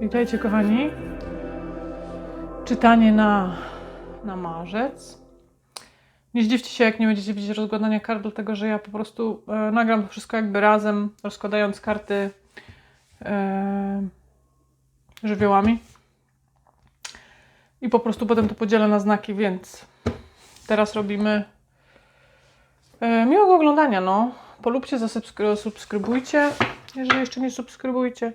Witajcie kochani. Czytanie na, na marzec. Nie zdziwcie się, jak nie będziecie widzieć rozkładania kart, dlatego że ja po prostu e, nagram to wszystko jakby razem, rozkładając karty e, żywiołami. I po prostu potem to podzielę na znaki, więc teraz robimy e, miłego oglądania, no. Polubcie, zasubskrybujcie, jeżeli jeszcze nie subskrybujcie.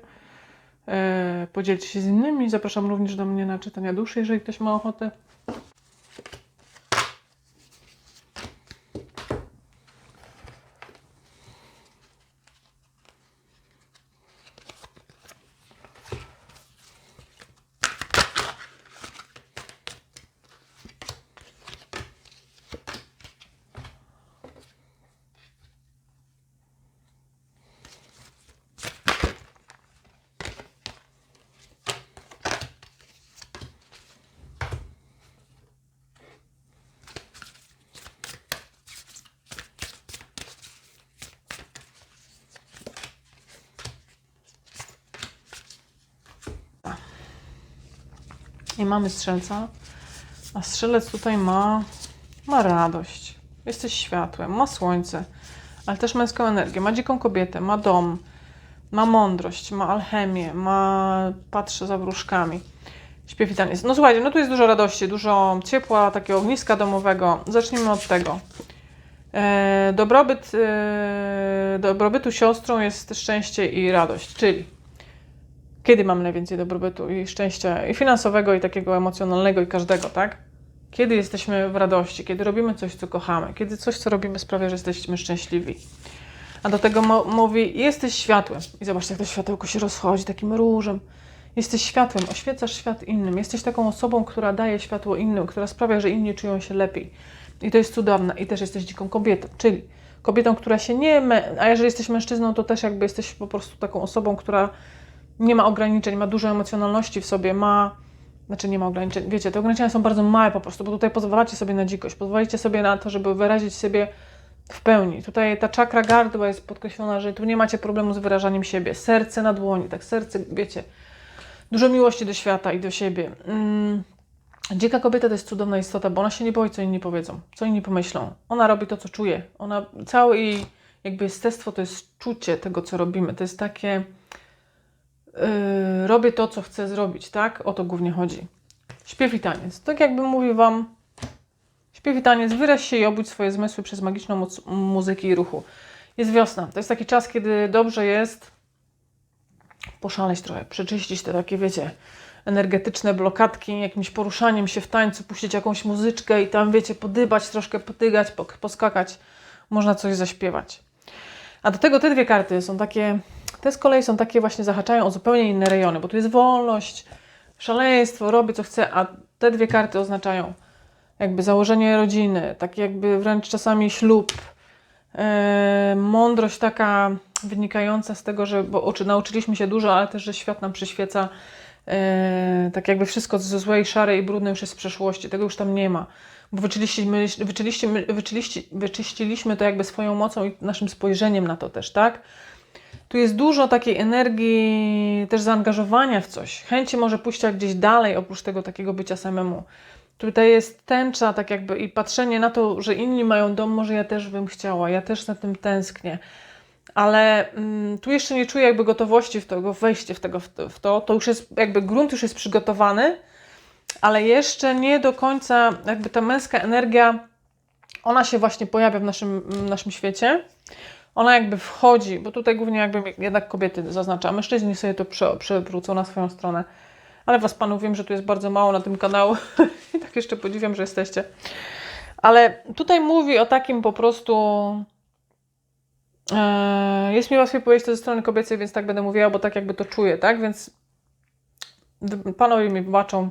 E, podzielcie się z innymi. Zapraszam również do mnie na czytania duszy, jeżeli ktoś ma ochotę. I mamy strzelca. A strzelec tutaj ma, ma radość. Jesteś światłem, ma słońce, ale też męską energię. Ma dziką kobietę, ma dom, ma mądrość, ma alchemię, ma patrzy za wróżkami. Śpiew i taniec. No słuchajcie, no tu jest dużo radości, dużo ciepła, takiego ogniska domowego. Zacznijmy od tego. E, dobrobyt, e, dobrobytu siostrą jest szczęście i radość, czyli kiedy mamy najwięcej dobrobytu i szczęścia i finansowego, i takiego emocjonalnego, i każdego, tak? Kiedy jesteśmy w radości, kiedy robimy coś, co kochamy, kiedy coś, co robimy, sprawia, że jesteśmy szczęśliwi. A do tego mówi: Jesteś światłem. I zobaczcie, jak to światełko się rozchodzi takim różem. Jesteś światłem, oświecasz świat innym. Jesteś taką osobą, która daje światło innym, która sprawia, że inni czują się lepiej. I to jest cudowne. I też jesteś dziką kobietą, czyli kobietą, która się nie. A jeżeli jesteś mężczyzną, to też jakby jesteś po prostu taką osobą, która nie ma ograniczeń, ma dużo emocjonalności w sobie, ma. Znaczy nie ma ograniczeń. Wiecie, te ograniczenia są bardzo małe po prostu, bo tutaj pozwalacie sobie na dzikość, pozwolicie sobie na to, żeby wyrazić siebie w pełni. Tutaj ta czakra gardła jest podkreślona, że tu nie macie problemu z wyrażaniem siebie. Serce na dłoni, tak serce, wiecie, dużo miłości do świata i do siebie. Mm. Dzika kobieta to jest cudowna istota, bo ona się nie boi, co inni powiedzą, co inni pomyślą. Ona robi to, co czuje. Ona, całe jej jakby jestestwo to jest czucie tego, co robimy. To jest takie yy, robię to, co chcę zrobić, tak? O to głównie chodzi. Śpiew i taniec. Tak jakby mówił Wam, śpiew i taniec, wyraź się i obudź swoje zmysły przez magiczną moc muzyki i ruchu. Jest wiosna. To jest taki czas, kiedy dobrze jest poszaleć trochę, przeczyścić te takie, wiecie, energetyczne blokadki, jakimś poruszaniem się w tańcu, puścić jakąś muzyczkę i tam, wiecie, podybać, troszkę potygać, poskakać. Można coś zaśpiewać. A do tego te dwie karty są takie, te z kolei są takie właśnie, zahaczają o zupełnie inne rejony, bo tu jest wolność, szaleństwo, robię co chcę, a te dwie karty oznaczają jakby założenie rodziny, taki jakby wręcz czasami ślub, e, mądrość taka wynikająca z tego, że bo oczy, nauczyliśmy się dużo, ale też, że świat nam przyświeca e, tak jakby wszystko ze złej, szarej i brudne już jest w przeszłości, tego już tam nie ma. Bo wyczyliśmy, wyczyliśmy, wyczyliści, wyczyściliśmy to jakby swoją mocą i naszym spojrzeniem na to też, tak? Tu jest dużo takiej energii, też zaangażowania w coś, chęci może pójścia gdzieś dalej, oprócz tego takiego bycia samemu. Tutaj jest tęcza, tak jakby i patrzenie na to, że inni mają dom, może ja też bym chciała, ja też za tym tęsknię. Ale mm, tu jeszcze nie czuję jakby gotowości w to, wejście w, tego, w, to, w to. To już jest, jakby grunt już jest przygotowany, ale jeszcze nie do końca jakby ta męska energia, ona się właśnie pojawia w naszym, w naszym świecie. Ona jakby wchodzi, bo tutaj głównie jakby jednak kobiety zaznacza, a mężczyźni sobie to prze, przewrócą na swoją stronę. Ale Was Panu wiem, że tu jest bardzo mało na tym kanału i tak jeszcze podziwiam, że jesteście. Ale tutaj mówi o takim po prostu... e, jest mi łatwiej powiedzieć to ze strony kobiecej, więc tak będę mówiła, bo tak jakby to czuję, tak? Więc Panowie mi wybaczą.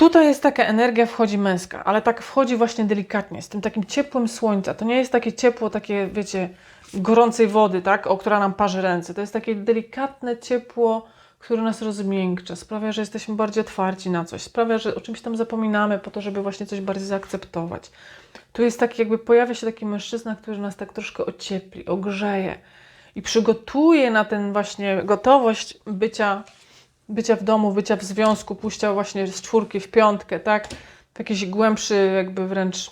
Tutaj jest taka energia, wchodzi męska, ale tak wchodzi właśnie delikatnie, z tym takim ciepłem słońca. To nie jest takie ciepło, takie, wiecie, gorącej wody, tak, o która nam parzy ręce. To jest takie delikatne ciepło, które nas rozmiękcza, sprawia, że jesteśmy bardziej otwarci na coś, sprawia, że o czymś tam zapominamy po to, żeby właśnie coś bardziej zaakceptować. Tu jest taki, jakby pojawia się taki mężczyzna, który nas tak troszkę ociepli, ogrzeje. i przygotuje na ten właśnie gotowość bycia, bycia w domu, bycia w związku, pójścia właśnie z czwórki w piątkę, tak? W jakiś głębszy, jakby wręcz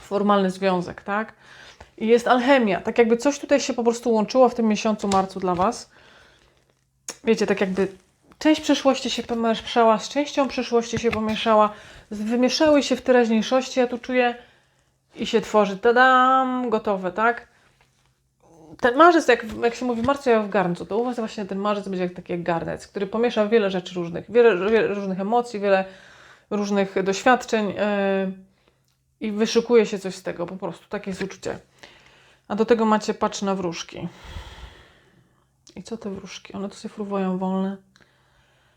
formalny związek, tak? I jest alchemia, tak jakby coś tutaj się po prostu łączyło w tym miesiącu marcu dla Was. Wiecie, tak jakby część przeszłości się pomieszała z częścią przyszłości się pomieszała, wymieszały się w teraźniejszości, ja tu czuję i się tworzy, tadam, gotowe, tak? Ten marzec, jak, jak się mówi marcu ja w garncu, to u Was właśnie ten marzec będzie jak taki garnec, który pomiesza wiele rzeczy różnych, wiele, wiele różnych emocji, wiele różnych doświadczeń yy, i wyszukuje się coś z tego, po prostu, takie jest uczucie. A do tego macie patrz na wróżki. I co te wróżki? One tu sobie fruwają wolne.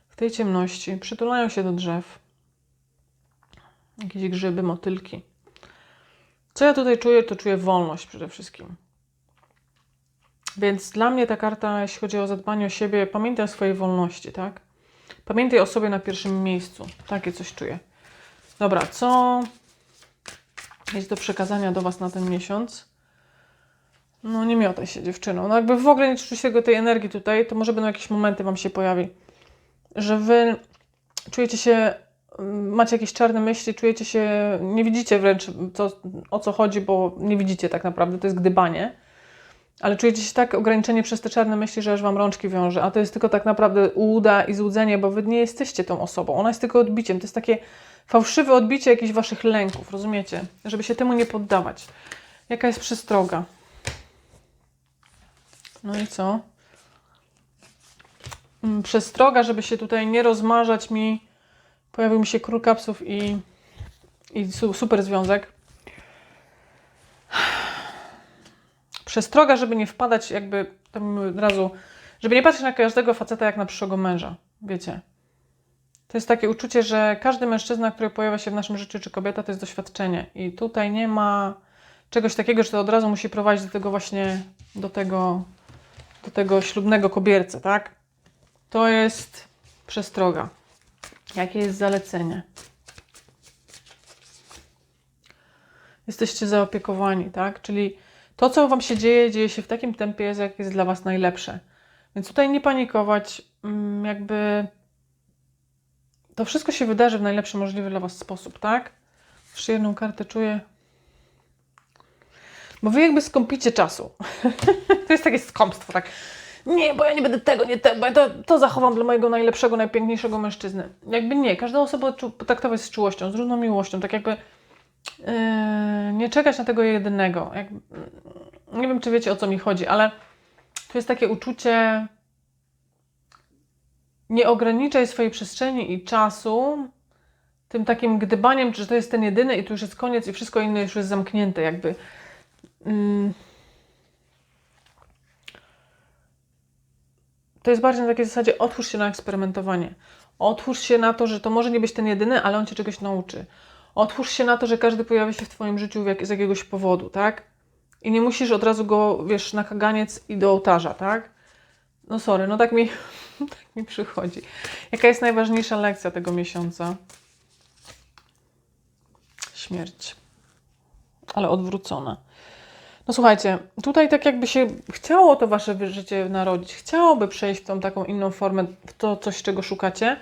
W tej ciemności przytulają się do drzew. Jakieś grzyby, motylki. Co ja tutaj czuję, to czuję wolność przede wszystkim. Więc dla mnie ta karta, jeśli chodzi o zadbanie o siebie, pamiętaj o swojej wolności, tak? Pamiętaj o sobie na pierwszym miejscu. Takie coś czuję. Dobra, co jest do przekazania do Was na ten miesiąc? No nie miotaj się dziewczyną. No jakby w ogóle nie czujesz tego tej energii tutaj, to może będą jakieś momenty Wam się pojawi, że Wy czujecie się, mm, macie jakieś czarne myśli, czujecie się, nie widzicie wręcz co, o co chodzi, bo nie widzicie tak naprawdę, to jest gdybanie, ale czujecie się tak ograniczeni przez te czarne myśli, że aż Wam rączki wiąże, a to jest tylko tak naprawdę ułuda i złudzenie, bo Wy nie jesteście tą osobą, ona jest tylko odbiciem, to jest takie fałszywe odbicie jakichś Waszych lęków, rozumiecie? Żeby się temu nie poddawać. Jaka jest przestroga? No i co? Mm, Przestroga, żeby się tutaj nie rozmarzać mi. Pojawił mi się król kapsów i, i su, super związek. Przestroga, żeby nie wpadać jakby tam od razu, żeby nie patrzeć na każdego faceta jak na przyszłego męża. Wiecie? To jest takie uczucie, że każdy mężczyzna, który pojawia się w naszym życiu, czy kobieta, to jest doświadczenie. I tutaj nie ma czegoś takiego, że to od razu musi prowadzić do tego właśnie, do tego, do tego ślubnego kobiercę, tak? To jest przestroga. Jakie jest zalecenie? Jesteście zaopiekowani, tak? Czyli to, co Wam się dzieje, dzieje się w takim tempie, jak jest dla Was najlepsze. Więc tutaj nie panikować, mm, jakby to wszystko się wydarzy w najlepszy możliwy dla Was sposób, tak? Jeszcze jedną kartę czuję. Bo Wy jakby skąpicie czasu. to jest takie skąpstwo, tak? Nie, bo ja nie będę tego, nie tego, bo ja to, to zachowam dla mojego najlepszego, najpiękniejszego mężczyzny. Jakby nie, każdą osobę czu- potraktować z czułością, z równą miłością, tak jakby yy, nie czekać na tego jedynego. Jak, nie wiem, czy wiecie o co mi chodzi, ale to jest takie uczucie nie ograniczaj swojej przestrzeni i czasu tym takim gdybaniem, czy to jest ten jedyny i tu już jest koniec i wszystko inne już jest zamknięte jakby. Mm. To jest bardziej na takiej zasadzie otwórz się na eksperymentowanie. Otwórz się na to, że to może nie być ten jedyny, ale on Cię czegoś nauczy. Otwórz się na to, że każdy pojawi się w Twoim życiu jak, z jakiegoś powodu, tak? I nie musisz od razu go, wiesz, na kaganiec i do ołtarza, tak? No sorry, no tak mi, tak mi przychodzi. Jaka jest najważniejsza lekcja tego miesiąca? Śmierć. Ale odwrócona. No słuchajcie, tutaj tak jakby się chciało to wasze życie narodzić, chciałoby przejść w tą taką inną formę, w to coś, czego szukacie,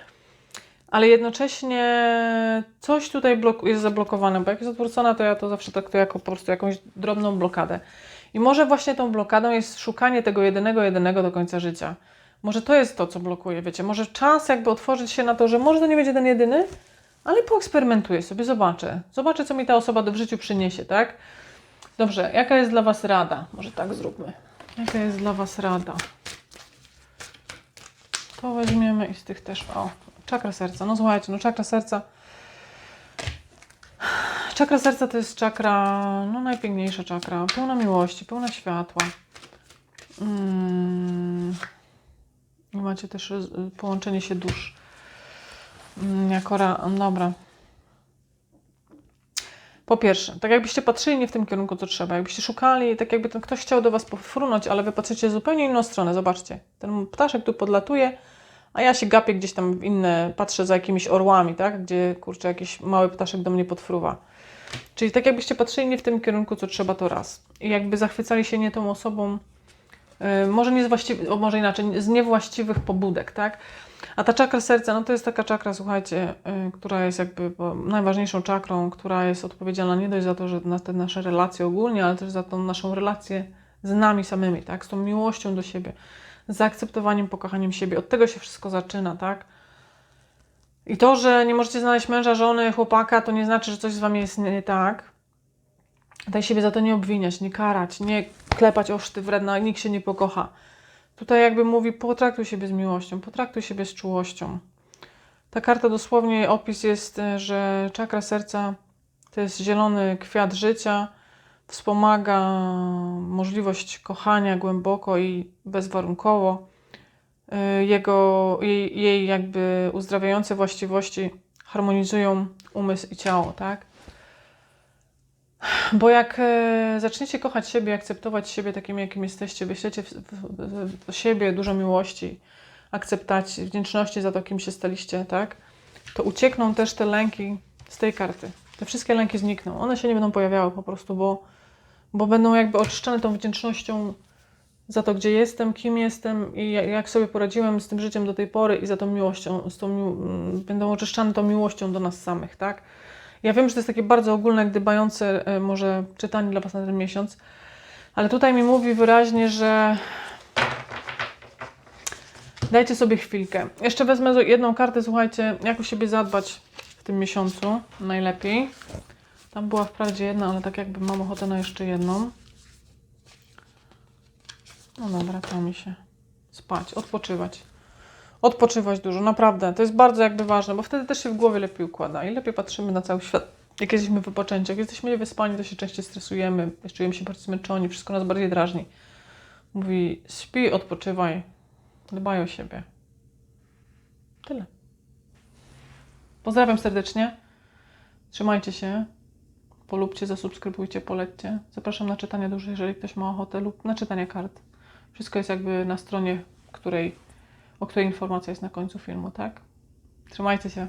ale jednocześnie coś tutaj jest zablokowane, bo jak jest odwrócona, to ja to zawsze traktuję jako po prostu jakąś drobną blokadę. I może właśnie tą blokadą jest szukanie tego jedynego, jedynego do końca życia. Może to jest to, co blokuje, wiecie. Może czas jakby otworzyć się na to, że może to nie będzie ten jedyny, ale poeksperymentuję sobie, zobaczę. Zobaczę, co mi ta osoba w życiu przyniesie, tak? Dobrze, jaka jest dla Was rada? Może tak zróbmy. Jaka jest dla Was rada? To weźmiemy i z tych też. O, czakra serca. No słuchajcie, no czakra serca. Czakra serca to jest czakra, no najpiękniejsza czakra, pełna miłości, pełna światła. Mm. Macie też y, połączenie się dusz. Mm, jako ra... Dobra. Po pierwsze, tak jakbyście patrzyli nie w tym kierunku, co trzeba, jakbyście szukali, tak jakby ten ktoś chciał do Was pofrunąć, ale Wy patrzycie zupełnie inną stronę. Zobaczcie, ten ptaszek tu podlatuje, a ja się gapię gdzieś tam w inne, patrzę za jakimiś orłami, tak? Gdzie, kurczę, jakiś mały ptaszek do mnie podfruwa. Czyli tak jakbyście patrzyli nie w tym kierunku, co trzeba, to raz. I jakby zachwycali się nie tą osobą, y, może nie z właściwych, może inaczej, z niewłaściwych pobudek, tak? A ta czakra serca, no to jest taka czakra, słuchajcie, y, która jest jakby najważniejszą czakrą, która jest odpowiedzialna nie dość za to, że na te nasze relacje ogólnie, ale też za tą naszą relację z nami samymi, tak? Z tą miłością do siebie, zaakceptowaniem, pokochaniem siebie. Od tego się wszystko zaczyna, tak? I to, że nie możecie znaleźć męża, żony, chłopaka, to nie znaczy, że coś z wami jest nie tak. Daj siebie za to nie obwiniać, nie karać, nie klepać oszty wredna, nikt się nie pokocha. Tutaj jakby mówi, potraktuj siebie z miłością, potraktuj siebie z czułością. Ta karta dosłownie, opis jest, że czakra serca to jest zielony kwiat życia, wspomaga możliwość kochania głęboko i bezwarunkowo. Y, Jego, jej, jej jakby uzdrawiające właściwości harmonizują umysł i ciało, tak? Bo jak e, zaczniecie kochać siebie, akceptować siebie takim, jakim jesteście, wyślecie w, w, w siebie dużo miłości, akceptacji, wdzięczności za to, kim się staliście, tak? To uciekną też te lęki z tej karty. Te wszystkie lęki znikną. One się nie będą pojawiały po prostu, bo, bo będą jakby oczyszczone tą wdzięcznością za to, gdzie jestem, kim jestem i ja- jak sobie poradziłem z tym życiem do tej pory i za tą miłością, z tą, mił- m, będą oczyszczane tą miłością do nas samych, tak? Ja wiem, że to jest takie bardzo ogólne, gdybające e, może czytanie dla Was na ten miesiąc, ale tutaj mi mówi wyraźnie, że dajcie sobie chwilkę. Jeszcze wezmę jedną kartę, słuchajcie, jak o siebie zadbać w tym miesiącu najlepiej. Tam była wprawdzie jedna, ale tak jakby mam ochotę na jeszcze jedną. No dobra, to mi się spać, odpoczywać. Odpoczywać dużo, naprawdę. To jest bardzo jakby ważne, bo wtedy też się w głowie lepiej układa i lepiej patrzymy na cały świat. Jak jesteśmy wypoczęci, jak jesteśmy niewyspani, to się częściej stresujemy, czujemy się bardziej zmęczeni, wszystko nas bardziej drażni. Mówi, śpi, odpoczywaj, dbaj o siebie. Tyle. Pozdrawiam serdecznie. Trzymajcie się. Polubcie, zasubskrybujcie, polećcie. Zapraszam na czytanie duży, jeżeli ktoś ma ochotę, lub na czytanie kart. Wszystko jest jakby na stronie, której, o której informacja jest na końcu filmu, tak? Trzymajcie się.